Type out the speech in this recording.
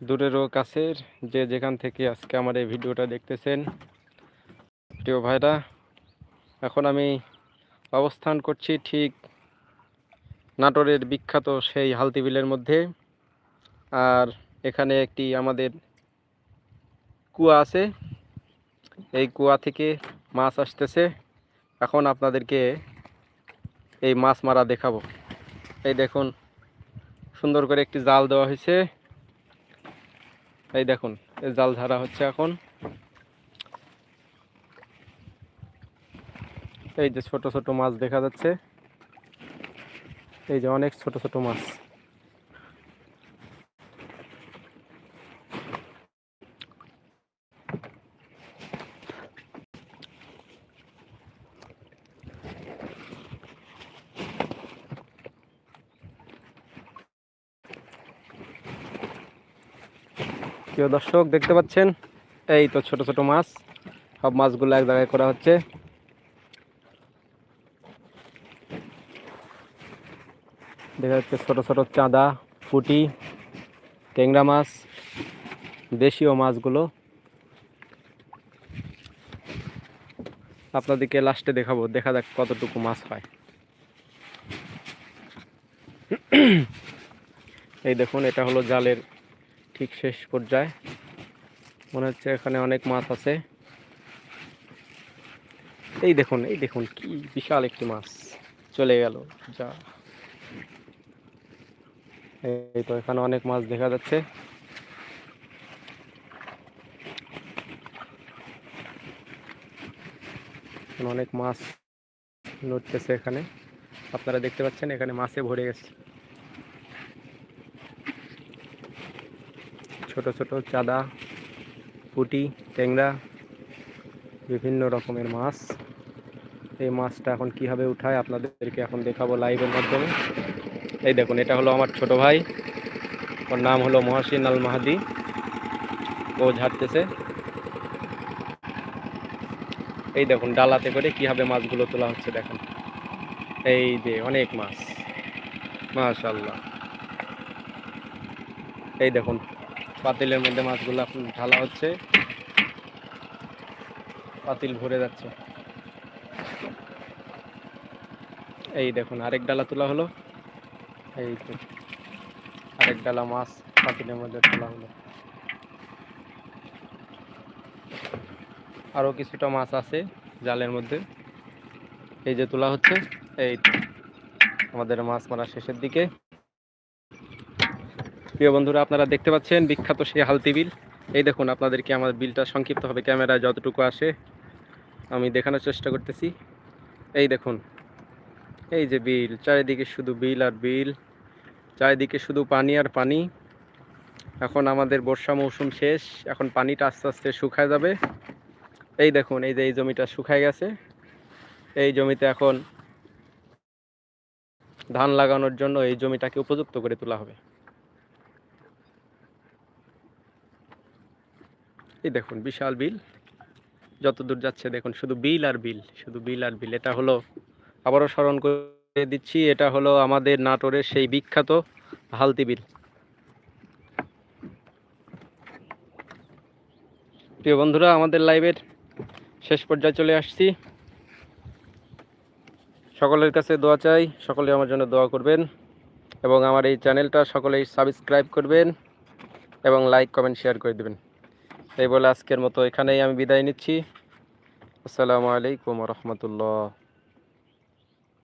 দূরেরও কাছের যে যেখান থেকে আজকে আমার এই ভিডিওটা দেখতেছেন। প্রিয় ভাইরা, এখন আমি অবস্থান করছি ঠিক নাটোরের বিখ্যাত সেই হালতি বিলের মধ্যে। আর এখানে একটি আমাদের কুয়া আছে। এই কুয়া থেকে মাছ আসতেছে। এখন আপনাদেরকে এই মাছ মারা দেখাবো। এই দেখুন, সুন্দর করে একটি জাল দেওয়া হয়েছে। এই দেখুন, এই জাল ঝাড়া হচ্ছে এখন। এই যে ছোট ছোট মাছ দেখা যাচ্ছে। এই যে অনেক ছোট ছোট মাছ। প্রিয় দর্শক, দেখতে পাচ্ছেন? এই তো ছোট ছোট মাছ। সব মাছগুলো এক জায়গায় করা হচ্ছে। দেখা যাচ্ছে ছোট ছোট চাঁদা, পুঁটি, ট্যাংরা মাছ, দেশীয় মাছগুলো। আপনাদেরকে লাস্টে দেখাবো। দেখা যাক কতটুকু মাছ হয়। এই দেখুন, এটা হলো জালের ঠিক শেষ পর্যায়ে। মনে হচ্ছে এখানে অনেক মাছ আছে। এই দেখুন এই দেখুন কি বিশাল একটি মাছ চলে গেল। যা। এই তো এখানে অনেক মাছ দেখা যাচ্ছে। অনেক মাছ নড়তেছে এখানে। আপনারা দেখতে পাচ্ছেন এখানে মাছে ভরে গেছে। ছোট ছোট চাদা, পুঁটি, ট্যাংরা, বিভিন্ন রকমের মাছ। এই মাছটা এখন কীভাবে উঠায় আপনাদেরকে এখন দেখাবো লাইভের মাধ্যমে। এই দেখুন, এটা হলো আমার ছোট ভাই। ওর নাম হলো মহাসিন আল মাহাদি ও ঝাড়তেছে। এই দেখুন, ডালাতে করে কীভাবে মাছগুলো তোলা হচ্ছে দেখুন। এই যে অনেক মাছ। মাশাল্লাহ এই দেখুন পাতিলের মধ্যে মাছগুলো ঢালা হচ্ছে। পাতিল ভরে যাচ্ছে। এই দেখুন, আরেক ডালা তোলা হলো। এই আরেক ডালা মাছ পাতিলের মধ্যে তোলা হলো। আরও কিছুটা মাছ আছে জালের মধ্যে। এই যে তোলা হচ্ছে, এই আমাদের মাছ মারা শেষের দিকে। প্রিয় বন্ধুরা, আপনারা দেখতে পাচ্ছেন বিখ্যাত সেই হালতি বিল। এই দেখুন, আপনাদেরকে আমার বিলটা সংক্ষিপ্তভাবে ক্যামেরায় যতটুকু আসে আমি দেখানোর চেষ্টা করতেছি। এই দেখুন, এই যে বিল, চারিদিকে শুধু বিল আর বিল, চারিদিকে শুধু পানি আর পানি। এখন আমাদের বর্ষা মৌসুম শেষ, এখন পানিটা আস্তে আস্তে শুকায় যাবে। এই দেখুন, এই যে এই জমিটা শুকায় গেছে। এই জমিতে এখন ধান লাগানোর জন্য এই জমিটাকে উপযুক্ত করে তোলা হবে। এই দেখুন, বিশাল বিল। যত দূর যাচ্ছে দেখুন, শুধু বিল আর বিল, শুধু বিল আর বিল। এটা হলো, আবারও স্মরণ করে দিচ্ছি, এটা হলো আমাদের নাটোরের সেই বিখ্যাত হালতি বিল। প্রিয় বন্ধুরা, আমাদের লাইভের শেষ পর্যায়ে চলে আসছি। সকলের কাছে দোয়া চাই, সকলে আমার জন্য দোয়া করবেন এবং আমার এই চ্যানেলটা সকলেই সাবস্ক্রাইব করবেন এবং লাইক, কমেন্ট, শেয়ার করে দেবেন। এই বলে আজকের মতো এখানেই আমি বিদায় নিচ্ছি। আসসালামু আলাইকুম রহমতুল্লাহ।